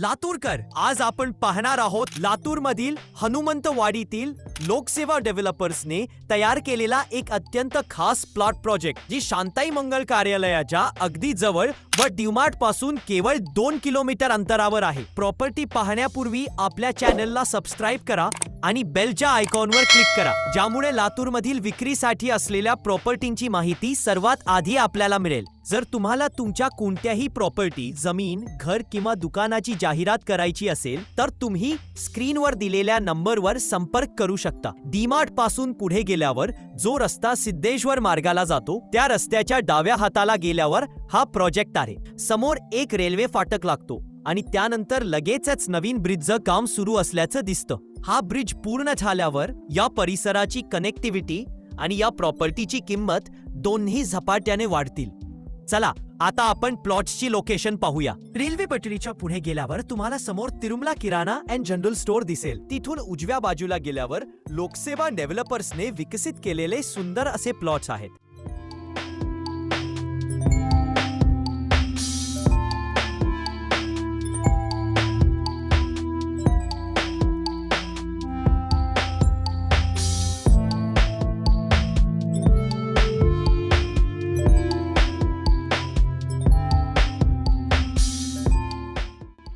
लातूरकर आज आपण पाहणार आहोत लातूर मधील हनुमंतवाडीतील लोकसेवा डेव्हलपर्सने तयार केलेला एक अत्यंत खास प्लॉट प्रोजेक्ट जी शांताई मंगल कार्यालयाच्या अगदी जवळ व डिमार्टपासून केवळ दोन किलोमीटर अंतरावर आहे. प्रॉपर्टी पाहण्यापूर्वी आपल्या चॅनलला सबस्क्राईब करा आणि बेलच्या आयकॉनवर क्लिक करा ज्यामुळे लातूरमधील विक्रीसाठी असलेल्या प्रॉपर्टींची माहिती सर्वात आधी आपल्याला मिळेल. जर तुम्हाला तुमच्या कोणत्याही प्रॉपर्टी जमीन घर किंवा दुकानाची जाहिरात करायची असेल तर तुम्ही स्क्रीनवर दिलेल्या नंबरवर संपर्क करू शकता. डीमार्टपासून पुढे गेल्यावर जो रस्ता सिद्धेश्वर मार्गाला जातो त्या रस्त्याच्या डाव्या हाताला गेल्यावर हा प्रोजेक्ट आहे. समोर एक रेल्वे फाटक लागतो आणि त्यानंतर लगेचच नवीन ब्रिजचं काम सुरू असल्याचं दिसतं. हा ब्रिज पूर्ण झाल्यावर या परिसराची कनेक्टिव्हिटी आणि या प्रॉपर्टीची किंमत दोन्ही झपाट्याने वाढतील. चला आता आपण प्लॉट्सची लोकेशन पाहूया. रेल्वे पटरीच्या पुढे गेल्यावर तुम्हाला समोर तिरुमला किराणा अँड जनरल स्टोअर दिसेल. तिथून उजव्या बाजूला गेल्यावर लोकसेवा डेव्हलपर्सने विकसित केलेले सुंदर असे प्लॉट्स आहेत.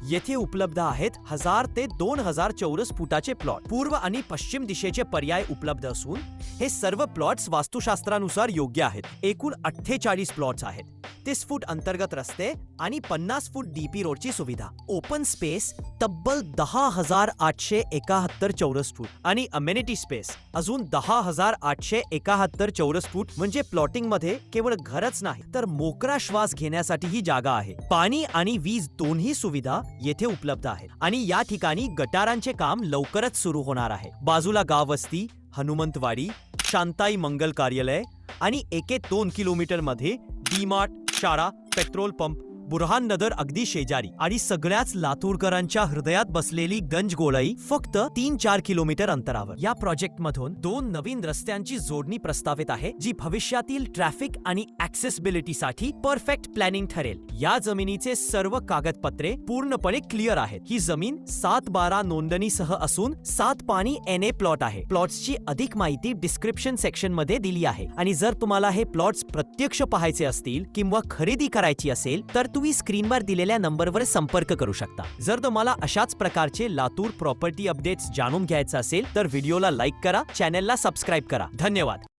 येथे उपलब्ध आहेत हजार ते दोन हजार चौरस फुटाचे प्लॉट. पूर्व आणि पश्चिम दिशेचे पर्याय उपलब्ध असून हे सर्व प्लॉट्स वास्तुशास्त्रानुसार योग्य आहेत. एकूण अठ्ठेचाळीस प्लॉट्स आहेत. तीस फूट अंतर्गत रस्ते आणि पन्नास फूट डीपी रोडची सुविधा. ओपन स्पेस तब्बल दहा हजार आठशे एकाहत्तर चौरस फूट आणि अमेनिटी स्पेस अजून दहा हजार आठशे एकाहत्तर चौरस फूट म्हणजे प्लॉटिंगमध्ये केवळ घरच नाही तर मोकरा श्वास घेण्यासाठीही जागा आहे. पाणी आणि वीज दोन्ही सुविधा येथे उपलब्ध आहे आणि या ठिकाणी गटारांचे काम लवकरच सुरू होणार आहे. बाजूला गाव वस्ती हनुमंतवाडी शांताई मंगल कार्यालय आणि एके दोन किलोमीटरमध्ये डीमार्ट शाळा पेट्रोल पंप बुरहान नदर अगदी शेजारी आणि सगळ्याच लातूरकरांच्या हृदयात बसलेली गंजगोळई फक्त तीन चार किलोमीटर अंतरावर. या प्रोजेक्ट मधून दोन नवीन रस्त्यांची जोडणी प्रस्तावित आहे जी भविष्यातील ट्रॅफिक आणि ऍक्सेसिबिलिटीसाठी परफेक्ट प्लॅनिंग ठरेल. या जमिनीचे सर्व कागदपत्रे पूर्णपणे क्लिअर आहेत. ही जमीन सात बारा नोंदणीसह असून सात पाणी एन ए प्लॉट आहे. प्लॉट्सची अधिक माहिती डिस्क्रिप्शन सेक्शनमध्ये दिली आहे. आणि जर तुम्हाला हे प्लॉट्स प्रत्यक्ष पाहायचे असतील किंवा खरेदी करायची असेल तर तुम्ही स्क्रीनवर दिलेल्या नंबरवर संपर्क करू शकता. जर तुम्हाला अशाच प्रकारचे लातूर प्रॉपर्टी अपडेट्स जाणून घ्यायचं असेल तर व्हिडिओला लाईक करा चॅनलला सबस्क्राईब करा. धन्यवाद.